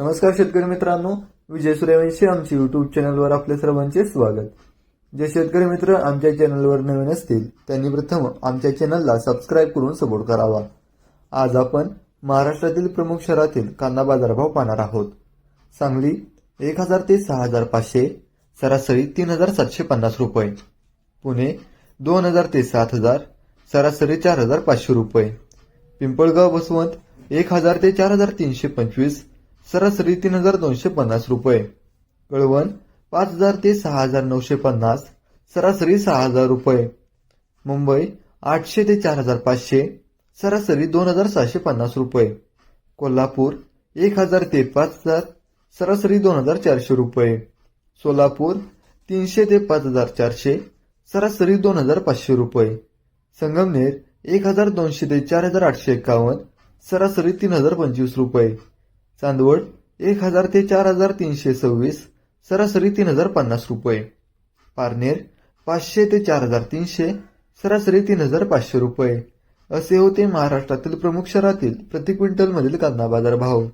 नमस्कार शेतकरी मित्रांनो विजय सूर्यवंशी आमच्या युट्यूब चॅनलवर आपल्या सर्वांचे स्वागत. जे शेतकरी मित्र आमच्या चॅनलवर नवीन असतील त्यांनी प्रथम आमच्या चॅनलला सबस्क्राईब करून सपोर्ट करावा. आज आपण महाराष्ट्रातील प्रमुख शहरातील कांदा बाजारभाव पाहणार आहोत. सांगली एक हजार ते सहा हजार पाचशे सरासरी तीन हजार सातशे पन्नास रुपये. पुणे दोन हजार ते सात हजार सरासरी चार हजार पाचशे रुपये. पिंपळगाव बसवंत एक हजार ते चार हजार तीनशे पंचवीस सरासरी तीन हजार दोनशे पन्नास रुपये. कळवण पाच हजार ते सहा हजार नऊशे पन्नास सरासरी सहा हजार रुपये. मुंबई आठशे ते चार हजार पाचशे सरासरी दोन हजार सहाशे पन्नास रुपये. कोल्हापूर एक हजार ते पाच हजार सरासरी दोन हजार चारशे रुपये. सोलापूर तीनशे ते पाच हजार चारशे सरासरी दोन हजार पाचशे रुपये. संगमनेर एक हजार दोनशे ते चार हजार आठशे एकावन्न सरासरी तीन हजार पंचवीस रुपये. चांदवड एक हजार ते चार हजार तीनशे सव्वीस सरासरी तीन हजार पन्नास रुपये. पारनेर पाचशे ते चार हजार तीनशे सरासरी तीन हजार पाचशे रुपये. असे होते महाराष्ट्रातील प्रमुख शहरातील प्रति क्विंटल मधील कांदा बाजार भाव